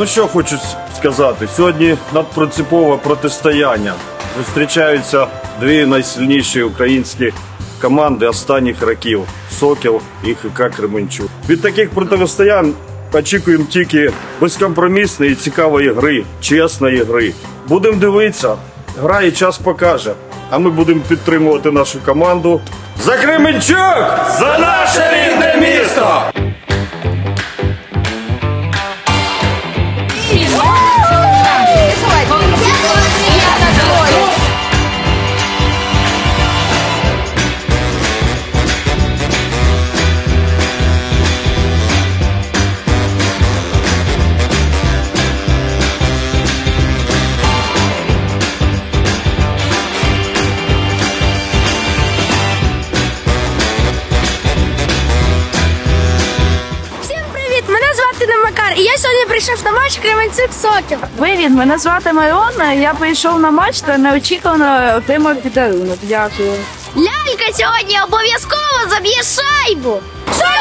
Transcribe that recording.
Ну що хочу сказати, сьогодні надпринципове протистояння. Зустрічаються дві найсильніші українські команди останніх років Сокіл і ХК Кременчук. Від таких протистоянь очікуємо тільки безкомпромісної і цікавої гри, чесної гри. Будемо дивитися, гра і час покаже. А ми будемо підтримувати нашу команду. За Кременчук! За наше He's і я сьогодні прийшов на матч Кременцюк Сокіл. Привіт, мене звати Маріона. Я прийшов на матч та неочікувано отримав подарунок. Дякую. Лялька сьогодні обов'язково заб'є шайбу. Сокіл